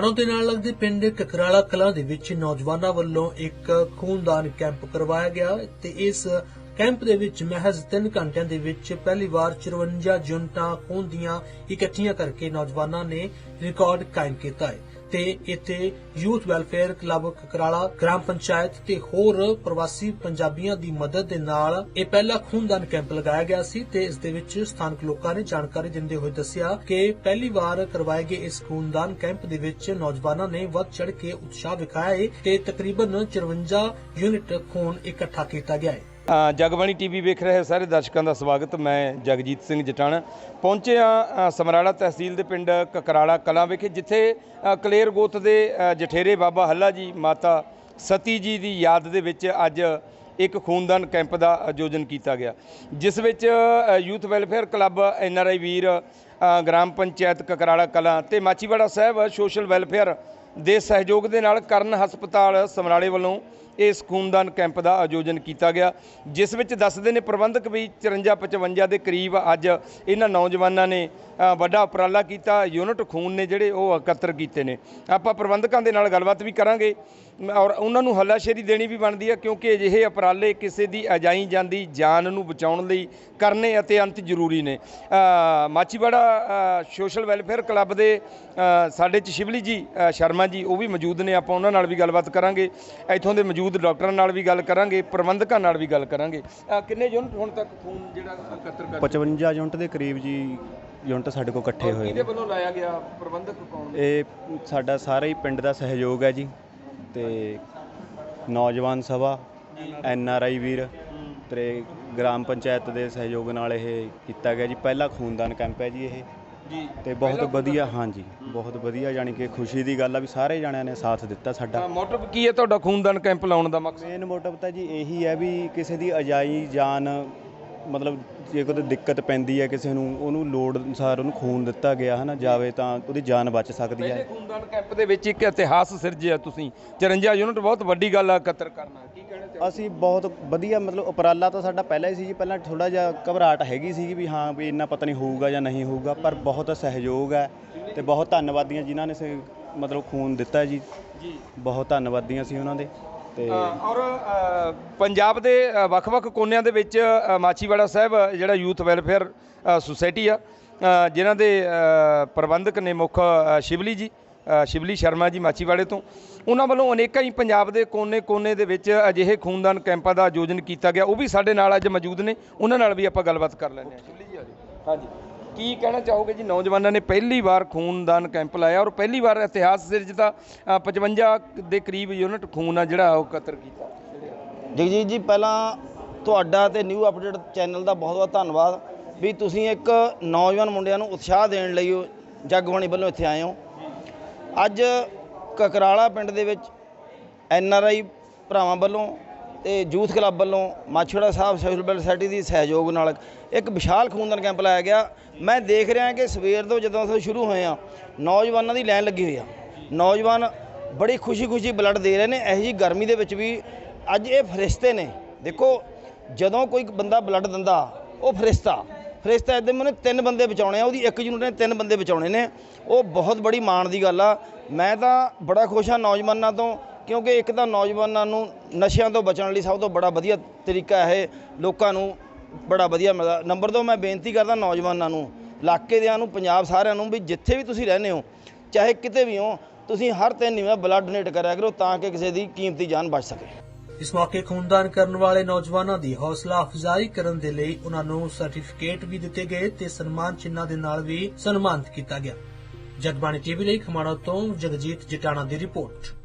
ਖਮਾਣੋਂ ਦੇ ਨਾਲ ਲੱਗਦੇ ਪਿੰਡ ਕਕਰਾਲਾ ਕਲਾਂ ਦੇ ਵਿੱਚ ਨੌਜਵਾਨਾਂ ਵੱਲੋਂ ਇੱਕ ਖੂਨਦਾਨ ਕੈਂਪ ਕਰਵਾਇਆ ਗਿਆ ਤੇ ਇਸ ਕੈਂਪ ਦੇ ਵਿੱਚ ਮਹਿਜ਼ 3 ਘੰਟਿਆਂ ਦੇ ਵਿੱਚ ਪਹਿਲੀ ਵਾਰ 54 ਯੂਨਿਟਾਂ ਖੂਨ ਦੀਆਂ ਇਕੱਠੀਆਂ ਕਰਕੇ ਨੌਜਵਾਨਾਂ ਨੇ ਰਿਕਾਰਡ ਕਾਇਮ ਕੀਤਾ ਹੈ। ਤੇ ਇੱਥੇ youth welfare club Kakrala gram panchayat ਤੇ ਹੋਰ ਪ੍ਰਵਾਸੀ ਪੰਜਾਬੀਆਂ ਦੀ ਮਦਦ ਦੇ ਨਾਲ ਇਹ ਪਹਿਲਾ ਖੂਨਦਾਨ ਕੈਂਪ ਲਗਾਇਆ ਗਿਆ ਸੀ ਤੇ ਇਸ ਦੇ ਵਿੱਚ ਸਥਾਨਕ ਲੋਕਾਂ ਨੇ ਜਾਣਕਾਰੀ ਦਿੰਦੇ ਹੋਏ ਦੱਸਿਆ ਕਿ ਪਹਿਲੀ ਵਾਰ ਕਰਵਾਏ ਗਏ ਇਸ ਖੂਨਦਾਨ ਕੈਂਪ ਦੇ ਵਿੱਚ ਨੌਜਵਾਨਾਂ ਨੇ ਵੱਧ ਚੜ ਕੇ ਉਤਸ਼ਾਹ ਵਿਖਾਇਆ ਹੈ ਤੇ ਤਕਰੀਬਨ 54 ਯੂਨਿਟ ਖੂਨ ਇਕੱਠਾ ਕੀਤਾ ਗਿਆ ਹੈ ਜਗਬਾਣੀ ਟੀਵੀ ਵੇਖ ਰਹੇ ਸਾਰੇ ਦਰਸ਼ਕਾਂ ਦਾ ਸਵਾਗਤ। ਮੈਂ ਜਗਜੀਤ ਸਿੰਘ ਜਟਾਣਾ। ਪਹੁੰਚੇ ਆ ਸਮਰਾਲਾ ਤਹਿਸੀਲ ਦੇ ਪਿੰਡ ਕਕਰਾਲਾ ਕਲਾਂ ਵਿਖੇ ਜਿੱਥੇ ਅ, ਕਲੇਰ ਗੋਤ ਦੇ ਜਠੇਰੇ ਬਾਬਾ ਹੱਲਾ ਜੀ ਮਾਤਾ ਸਤੀ ਜੀ ਦੀ ਯਾਦ ਦੇ ਵਿੱਚ ਅੱਜ ਇੱਕ ਖੂਨਦਾਨ ਕੈਂਪ ਦਾ ਆਯੋਜਨ ਕੀਤਾ ਗਿਆ ਜਿਸ ਵਿੱਚ youth welfare club N R I Veer gram panchayat Kakrala Kalan ਤੇ ਮਾਚੀਵਾੜਾ ਸਾਹਿਬ ਸੋਸ਼ਲ ਵੈਲਫੇਅਰ ਦੇ ਸਹਿਯੋਗ ਦੇ ਨਾਲ ਕਰਨ ਹਸਪਤਾਲ ਸਮਰਾਲੇ ਵੱਲੋਂ ਇਸ ਖੂਨਦਾਨ ਕੈਂਪ ਦਾ ਆਯੋਜਨ ਕੀਤਾ ਗਿਆ ਜਿਸ ਵਿੱਚ ਦੱਸਦੇ ਨੇ ਪ੍ਰਬੰਧਕ ਵੀ 54 55 ਦੇ ਕਰੀਬ ਅੱਜ ਇਹਨਾਂ ਨੌਜਵਾਨਾਂ ਨੇ ਵੱਡਾ ਉਪਰਾਲਾ ਕੀਤਾ ਯੂਨਿਟ ਖੂਨ ਨੇ ਜਿਹੜੇ ਉਹ ਇਕੱਤਰ ਕੀਤੇ ਨੇ। ਆਪਾਂ ਪ੍ਰਬੰਧਕਾਂ ਦੇ ਨਾਲ ਗੱਲਬਾਤ ਵੀ ਕਰਾਂਗੇ ਔਰ ਉਹਨਾਂ ਨੂੰ ਹੱਲਾਸ਼ੇਰੀ ਦੇਣੀ ਵੀ ਬਣਦੀ ਹੈ ਕਿਉਂਕਿ ਅਜਿਹੇ ਉਪਰਾਲੇ ਕਿਸੇ ਦੀ ਅਜਾਈ ਜਾਂਦੀ ਜਾਨ ਨੂੰ ਬਚਾਉਣ ਲਈ ਕਰਨੇ ਅਤੇ ਅੰਤ ਜ਼ਰੂਰੀ ਨੇ। ਅ, ਮਾਚੀਵਾੜਾ ਸੋਸ਼ਲ ਵੈਲਫੇਅਰ ਕਲੱਬ ਦੇ ਸਾਡੇ ਚ ਸ਼ਿਵਲੀ ਜੀ ਸ਼ਰਮਾ ਜੀ ਉਹ ਵੀ ਮੌਜੂਦ ਨੇ ਆਪਾਂ ਉਹਨਾਂ ਨਾਲ ਵੀ ਗੱਲਬਾਤ ਕਰਾਂਗੇ। ਇੱਥੋਂ ਦੇ ਮੌਜੂਦ ਡਾਕਟਰਾਂ ਨਾਲ ਵੀ ਗੱਲ ਕਰਾਂਗੇ ਪ੍ਰਬੰਧਕਾਂ ਨਾਲ ਵੀ ਗੱਲ ਕਰਾਂਗੇ। ਅ, ਕਿੰਨੇ ਯੂਨਿਟ ਹੁਣ ਤੱਕ ਖੂਨ ਜਿਹੜਾ ਇਕੱਤਰ ਕਰ 55 ਯੂਨਿਟ ਦੇ ਕਰੀਬ ਜੀ ਯੂਨਿਟ ਸਾਡੇ ਕੋਲ ਇਕੱਠੇ ਹੋਏ ਕਿਹਦੇ ਨੇ। ਵੱਲੋਂ ਲਾਇਆ ਗਿਆ? ਪ੍ਰਬੰਧਕ ਕੌਣ ਇਹ ਸਾਡਾ ਸਾਰਾ ਹੀ ਪਿੰਡ ਦਾ ਸਹਿਯੋਗ ਹੈ ਜੀ। ਤੇ ਨੌਜਵਾਨ ਸਭਾ ਐਨ ਆਰ ਆਈ ਵੀਰ ਤੇ ਗ੍ਰਾਮ ਪੰਚਾਇਤ ਦੇ ਸਹਿਯੋਗ ਨਾਲ ਇਹ ਕੀਤਾ ਗਿਆ ਜੀ। ਪਹਿਲਾ ਖੂਨਦਾਨ ਕੈਂਪ ਹੈ ਜੀ ਇਹ। ਜੀ। ਤੇ ਬਹੁਤ ਵਧੀਆ ਹਾਂਜੀ ਬਹੁਤ ਵਧੀਆ ਯਾਨੀ ਕਿ ਖੁਸ਼ੀ ਦੀ ਗੱਲ ਆ ਵੀ ਸਾਰੇ ਜਣਿਆਂ ਨੇ ਸਾਥ ਦਿੱਤਾ ਸਾਡਾ। ਮੋਟਿਵ ਕੀ ਹੈ ਤੁਹਾਡਾ ਖੂਨਦਾਨ ਕੈਂਪ ਲਾਉਣ ਦਾ ਮਕਸਦ? ਮੇਨ ਮੋਟਿਵ ਤਾਂ ਜੀ ਇਹੀ ਹੈ ਵੀ ਕਿਸੇ ਦੀ ਅਜਾਈ ਜਾਨ ਮਤਲਬ ਜੇ ਕੋਈ ਦਿੱਕਤ ਪੈਂਦੀ ਹੈ ਕਿਸੇ ਨੂੰ ਉਹਨੂੰ ਲੋੜ ਅਨੁਸਾਰ ਉਹਨੂੰ ਖੂਨ ਦਿੱਤਾ ਗਿਆ ਹਨਾ ਜਾਵੇ ਤਾਂ ਉਹਦੀ ਜਾਨ ਬਚ ਸਕਦੀ ਹੈ। ਖੂਨਦਾਨ ਕੈਂਪ ਦੇ ਵਿੱਚ ਇੱਕ ਇਤਿਹਾਸ ਸਿਰਜਿਆ ਤੁਸੀਂ 54 ਯੂਨਿਟ ਬਹੁਤ ਵੱਡੀ ਗੱਲ ਆ ਇਕੱਤਰ ਕਰਨਾ। ਕੀ ਕਹਿਣਾ ਅਸੀਂ ਬਹੁਤ ਵਧੀਆ ਮਤਲਬ ਉਪਰਾਲਾ ਤਾਂ ਸਾਡਾ ਪਹਿਲਾਂ ਹੀ ਸੀ ਜੀ ਪਹਿਲਾਂ ਥੋੜਾ ਜਿਹਾ ਘਬਰਾਹਟ ਹੈਗੀ ਸੀ ਵੀ ਹਾਂ ਵੀ ਇੰਨਾ ਪਤਾ ਨਹੀਂ ਹੋਊਗਾ ਜਾਂ ਨਹੀਂ ਹੋਊਗਾ ਪਰ ਬਹੁਤ ਸਹਿਯੋਗ ਹੈ ਤੇ ਬਹੁਤ ਧੰਨਵਾਦੀਆਂ ਜਿਨ੍ਹਾਂ ਨੇ ਸੇ ਮਤਲਬ ਖੂਨ ਦਿੱਤਾ ਜੀ। ਜੀ। ਬਹੁਤ ਧੰਨਵਾਦੀਆਂ ਸੀ ਉਹਨਾਂ ਦੇ ਤੇ ਔਰ ਅ, ਪੰਜਾਬ ਦੇ ਅ, ਵੱਖ-ਵੱਖ ਕੋਨਿਆਂ ਦੇ ਵਿੱਚ ਅ, ਮਾਚੀਵਾੜਾ ਸਾਹਿਬ ਜਿਹੜਾ ਯੂਥ ਵੈਲਫੇਅਰ ਅ, ਸੁਸਾਇਟੀ ਆ ਅ, ਜਿਨ੍ਹਾਂ ਦੇ ਅ, ਪ੍ਰਬੰਧਕ ਨੇ ਮੁੱਖ ਅ, ਸ਼ਿਵਲੀ ਜੀ। ਸ਼ਿਵਲੀ ਸ਼ਰਮਾ ਜੀ ਮਾਚੀਵਾੜੇ ਤੋਂ। ਉਹਨਾਂ ਵੱਲੋਂ ਅਨੇਕਾਂ ਹੀ ਪੰਜਾਬ ਦੇ ਕੋਨੇ-ਕੋਨੇ ਦੇ ਵਿੱਚ ਅਜਿਹੇ ਖੂਨਦਾਨ ਕੈਂਪਾਂ ਦਾ ਆਯੋਜਨ ਕੀਤਾ ਗਿਆ। ਉਹ ਵੀ ਸਾਡੇ ਨਾਲ ਅੱਜ ਮੌਜੂਦ ਨੇ। ਉਹਨਾਂ ਨਾਲ ਵੀ ਆਪਾਂ ਗੱਲਬਾਤ ਕਰ ਲੈਂਦੇ ਹਾਂ ਸ਼ਿਵਲੀ ਜੀ ਆ ਜਾਓ। ਹਾਂਜੀ। ਕੀ ਕਹਿਣਾ ਚਾਹੋਗੇ ਜੀ? ਨੌਜਵਾਨਾਂ ਨੇ ਪਹਿਲੀ ਵਾਰ ਖੂਨਦਾਨ ਕੈਂਪ ਲਾਇਆ ਔਰ ਪਹਿਲੀ ਵਾਰ ਇਤਿਹਾਸ ਸਿਰਜਦਾ ਅ, 55 ਦੇ ਕਰੀਬ ਯੂਨਿਟ ਖੂਨ ਆ ਜਿਹੜਾ ਉਹ ਇਕੱਤਰ ਕੀਤਾ। ਜਗਜੀਤ ਜੀ ਪਹਿਲਾਂ ਤੁਹਾਡਾ ਤੇ ਨਿਊ ਅਪਡੇਟ ਚੈਨਲ ਦਾ ਬਹੁਤ ਬਹੁਤ ਧੰਨਵਾਦ ਵੀ ਤੁਸੀਂ ਇੱਕ ਨੌਜਵਾਨ ਮੁੰਡਿਆਂ ਨੂੰ ਉਤਸ਼ਾਹ ਦੇਣ ਲਈ ਜਗਬਾਣੀ ਵੱਲੋਂ ਇੱਥੇ ਆਏ ਹੋ। ਅੱਜ ਕਕਰਾਲਾ ਪਿੰਡ ਦੇ ਵਿੱਚ ਐਨ ਆਰ ਆਈ ਭਰਾਵਾਂ ਵੱਲੋਂ ਤੇ ਯੂਥ ਕਲੱਬ ਵੱਲੋਂ Machhra Sahib social welfare society ਦੀ ਸਹਿਯੋਗ ਨਾਲ ਇੱਕ ਵਿਸ਼ਾਲ ਖੂਨਦਾਨ ਕੈਂਪ ਲਾਇਆ ਗਿਆ। ਮੈਂ ਦੇਖ ਰਿਹਾ ਕਿ ਸਵੇਰ ਤੋਂ ਜਦੋਂ ਅਸੀਂ ਸ਼ੁਰੂ ਹੋਏ ਆ, ਨੌਜਵਾਨਾਂ ਦੀ ਲਾਈਨ ਲੱਗੀ ਹੋਈ ਆ। ਨੌਜਵਾਨ ਬੜੀ ਖੁਸ਼ੀ-ਖੁਸ਼ੀ ਬਲੱਡ ਦੇ ਰਹੇ ਨੇ, ਇਹੋ ਜੀ ਗਰਮੀ ਦੇ ਵਿੱਚ ਵੀ ਅੱਜ ਇਹ ਫਰਿਸ਼ਤੇ ਨੇ। ਦੇਖੋ, ਜਦੋਂ ਕੋਈ ਬੰਦਾ ਬਲੱਡ ਦਿੰਦਾ, ਉਹ ਫਰਿਸ਼ਤਾ। ਫਿਰ ਇਸ ਫਰਿਸ਼ਤਾ ਇਦਾਂ ਮੈਨੂੰ ਤਿੰਨ ਬੰਦੇ ਬਚਾਉਣੇ ਆ, ਉਹਦੀ ਇੱਕ ਯੂਨਿਟ ਨੇ ਤਿੰਨ ਬੰਦੇ ਬਚਾਉਣੇ ਨੇ। ਉਹ ਬਹੁਤ ਬੜੀ ਮਾਣ ਦੀ ਗੱਲ ਆ। ਮੈਂ ਤਾਂ ਬੜਾ ਖੁਸ਼ ਹਾਂ ਨੌਜਵਾਨਾਂ ਤੋਂ, ਕਿਉਂਕਿ ਇੱਕ ਤਾਂ ਨੌਜਵਾਨਾਂ ਨੂੰ ਨਸ਼ਿਆਂ ਤੋਂ ਬਚਣ ਲਈ ਸਭ ਤੋਂ ਬੜਾ ਵਧੀਆ ਤਰੀਕਾ ਇਹ ਲੋਕਾਂ ਨੂੰ ਬੜਾ ਵਧੀਆ ਮਿਲਦਾ। ਨੰਬਰ 2 ਮੈਂ ਬੇਨਤੀ ਕਰਦਾ ਨੌਜਵਾਨਾਂ ਨੂੰ, ਇਲਾਕੇ ਦਿਆਂ ਨੂੰ, ਪੰਜਾਬ ਸਾਰਿਆਂ ਨੂੰ ਵੀ ਜਿੱਥੇ ਵੀ ਤੁਸੀਂ ਰਹਿੰਦੇ ਹੋ, ਚਾਹੇ ਕਿਤੇ ਵੀ ਹੋ, ਤੁਸੀਂ ਹਰ ਤਿੰਨ ਮਹੀਨੇ ਬਲੱਡ ਡੋਨੇਟ ਕਰਿਆ ਕਰੋ ਤਾਂ ਕਿ ਕਿਸੇ ਦੀ ਕੀਮਤੀ ਜਾਨ ਬਚ ਸਕੇ। ਇਸ ਮੌਕੇ ਖੂਨਦਾਨ ਕਰਨ ਵਾਲੇ ਨੌਜਵਾਨਾਂ ਦੀ ਹੌਸਲਾ ਅਫਜ਼ਾਈ ਕਰਨ ਦੇ ਲਈ ਉਹਨਾਂ ਨੂੰ ਸਰਟੀਫਿਕੇਟ ਵੀ ਦਿੱਤੇ ਗਏ ਤੇ ਸਨਮਾਨ ਚਿੰਨ੍ਹਾਂ ਦੇ ਨਾਲ ਵੀ ਸਨਮਾਨਿਤ ਕੀਤਾ ਗਿਆ। ਜਗਬਾਣੀ ਟੀਵੀ ਲਈ ਖਮਾਣੋ ਤੋਂ ਜਗਜੀਤ ਜਟਾਣਾ ਦੀ ਰਿਪੋਰਟ।